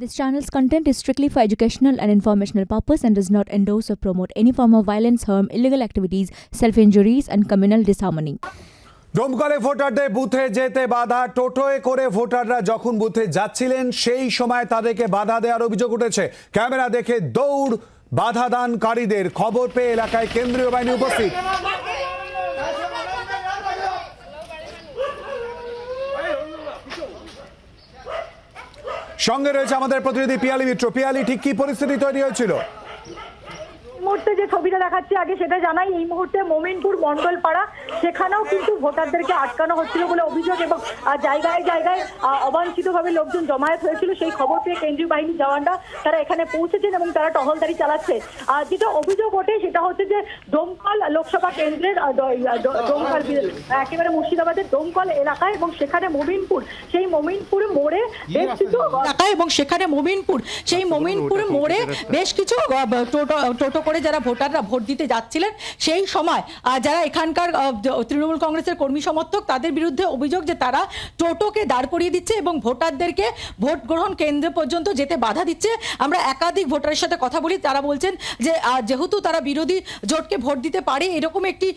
This channel's content is strictly for educational and informational purpose and does not endorse or promote any form of violence, harm, illegal activities, self-injuries and communal disharmony. ডোমকলে ভোটারদের বুথে যেতে বাধা টোটোয় করে ভোটাররা যখন বুথে যাচ্ছিলেন সেই সময় তাদেরকে বাধা দেওয়ার অভিযোগ উঠেছে ক্যামেরা দেখে দৌড় বাধা দানকারীদের খবর পেয়ে এলাকায় কেন্দ্রীয় বাহিনী উপস্থিত সঙ্গে রয়েছে আমাদের প্রতিনিধি পিয়ালি মিত্র। পিয়ালি ঠিক কি পরিস্থিতি তৈরি হয়েছিল? মুহূর্তে যে ছবিটা দেখাচ্ছি আগে সেটা জানাই এই মুহূর্তে মোমিনপুর মন্ডলপাড়া সেখানেও কিন্তু ভোটারদেরকে আটকানো হচ্ছিল বলে অভিযোগ এবং জায়গায় জায়গায় অবাঞ্ছিতভাবে লোকজন জমায়েত হয়েছিল। সেই খবর পেয়ে কেন্দ্রীয় বাহিনী জওয়ানরা তারা এখানে পৌঁছেছেন এবং তারা টহলদারি চালাচ্ছে। আর যেটা অভিযোগ ওঠে সেটা হচ্ছে যে ডোমকল লোকসভা কেন্দ্রের আহ, দ- আহ, দ- ডোমকল একেবারে মুর্শিদাবাদের দমকল এলাকায় এবং সেখানে মোমিনপুর সেই মোমিনপুর মোড়ে বেশ কিছু এলাকা এবং সেখানে মোমিনপুর সেই মোমিনপুর মোড়ে বেশ কিছু টোটো টোটো করে যারা ভোটাররা ভোট দিতে যাচ্ছিলেন সেই সময় যারা এখানকার তৃণমূল কংগ্রেসের কর্মী সমর্থক তাদের বিরুদ্ধে অভিযোগ যে তারা টোটোকে দাঁড় করিয়ে দিচ্ছে এবং ভোটারদেরকে ভোট গ্রহণ কেন্দ্র পর্যন্ত যেতে বাধা দিচ্ছে। আমরা একাধিক ভোটারের সাথে কথা বলি, তারা বলছেন যে যেহেতু তারা বিরোধী জোটকে ভোট দিতে পারে, এরকম একটি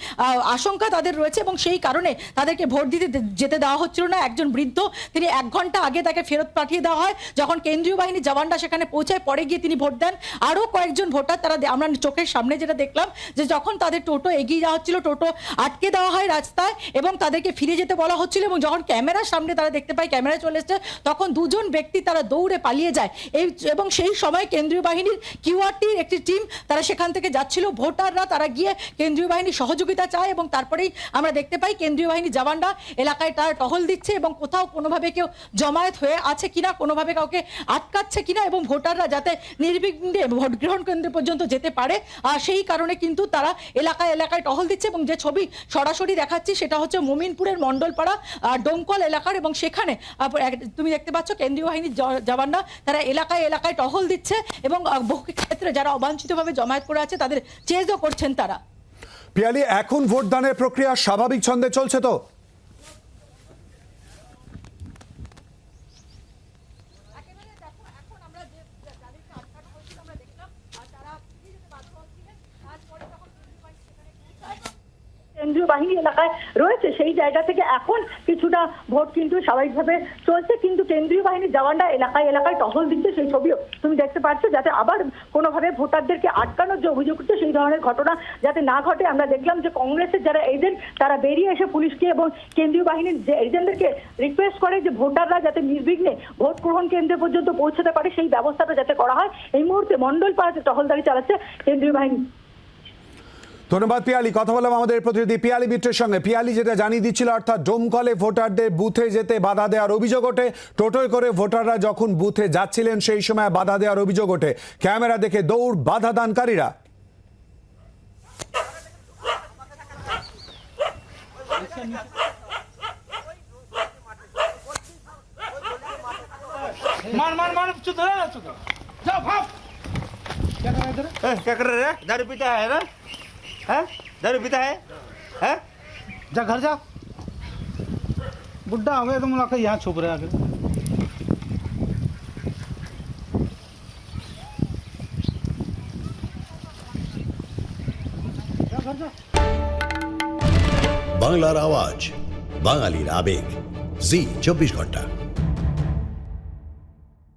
আশঙ্কা তাদের রয়েছে এবং সেই কারণে তাদেরকে ভোট দিতে যেতে দেওয়া হচ্ছিল না। একজন বৃদ্ধ, তিনি এক ঘণ্টা আগে তাকে ফেরত পাঠিয়ে দেওয়া হয়। যখন কেন্দ্রীয় বাহিনীর জওয়ানরা সেখানে পৌঁছায়, পরে গিয়ে তিনি ভোট দেন। আরও কয়েকজন ভোটার তারা আমরা চোখের সামনে যেটা দেখলাম যে যখন তাদের টোটো এগিয়ে যাওয়া হচ্ছিল, টোটো আটকে দেওয়া হয় রাস্তায় এবং তাদেরকে ফিরে যেতে বলা হচ্ছিল এবং যখন ক্যামেরার সামনে তারা দেখতে পায়, ক্যামেরা চলে এসছে, তখন দুজন ব্যক্তি তারা দৌড়ে পালিয়ে যায়। এই এবং সেই সময় কেন্দ্রীয় বাহিনীর কিউআরটির একটি টিম তারা সেখান থেকে যাচ্ছিল। ভোটাররা তারা গিয়ে কেন্দ্রীয় বাহিনীর সহযোগিতা চায় এবং তারপরেই আমরা দেখতে পাই কেন্দ্রীয় বাহিনীর জওয়ানরা এলাকায় তারা টহল দিচ্ছে এবং কোথাও কোনোভাবে কেউ জমায়েত হয়ে আছে কিনা, কোনোভাবে কাউকে আটকাচ্ছে কিনা এবং ভোটাররা যাতে নির্বিঘ্নে ভোট গ্রহণ কেন্দ্র পর্যন্ত যেতে পারে আর সেই কারণে কিন্তু তারা এলাকায় এলাকায় টহল দিচ্ছে এবং যে ছবি সরাসরি দেখাচ্ছি সেটা হচ্ছে মোমিনপুরের মণ্ডলপাড়া ডোমকল এলাকার এবং সেখানে তুমি দেখতে পাচ্ছ কেন্দ্রীয় বাহিনীর জওয়ানরা তারা এলাকায় এলাকায় টহল দিচ্ছে এবং বহু ক্ষেত্রে যারা অবাঞ্ছিতভাবে জমায়েত করে আছে তাদের চেজও করছেন তারা। পিয়ালি, এখন ভোটদানের প্রক্রিয়া স্বাভাবিক ছন্দে চলছে তো? কেন্দ্রীয় বাহিনী এলাকায় রয়েছে। সেই জায়গা থেকে এখন কিছুটা ভোট কিন্তু স্বাভাবিকভাবে চলছে। কিন্তু কেন্দ্রীয় বাহিনীর জওয়ানরা এলাকায় এলাকায় টহল দিচ্ছে সেই ছবিও তুমি দেখতে পাচ্ছ, যাতে আবার কোনোভাবে ভোটারদেরকে আটকানোর যে অভিযোগ উঠছে, সেই ধরনের ঘটনা যাতে না ঘটে। আমরা দেখলাম যে কংগ্রেসের যারা এজেন্ট তারা বেরিয়ে এসে পুলিশকে এবং কেন্দ্রীয় বাহিনীর যে এজেন্টদেরকে রিকোয়েস্ট করে যে ভোটাররা যাতে নির্বিঘ্নে ভোট গ্রহণ কেন্দ্র পর্যন্ত পৌঁছতে পারে, সেই ব্যবস্থাটা যাতে করা হয়। এই মুহূর্তে মন্ডল পাড়াতে টহলদারি চালাচ্ছে কেন্দ্রীয় বাহিনী। ধন্যবাদ পিয়ালি। কথা বললাম আমাদের প্রতিনিধি পিয়ালি মিত্রের সঙ্গে। পিয়ালি যেটা জানিয়ে দিচ্ছিল অর্থাৎ ডোমকলে ভোটারদের বুথে যেতে বাধা দেওয়ার অভিযোগ ওঠে। টোটোয় করে ভোটাররা যখন বুথে যাচ্ছিলেন সেই সময় বাধা দেওয়ার অভিযোগ ওঠে। ক্যামেরা দেখে দৌড় বাধা দানকারীরা মার রে? হ্যাঁ? इधर ए, क्या कर रहे हैं दारू पीता है ना हैं दारू पीता है हैं जा घर जा बुढ़ा हो गया तो मुलाकात यहाँ छुप रहे आगे जा घर जा বাংলার আওয়াজ বাঙালির আবেগ জি চব্বিশ ঘন্টা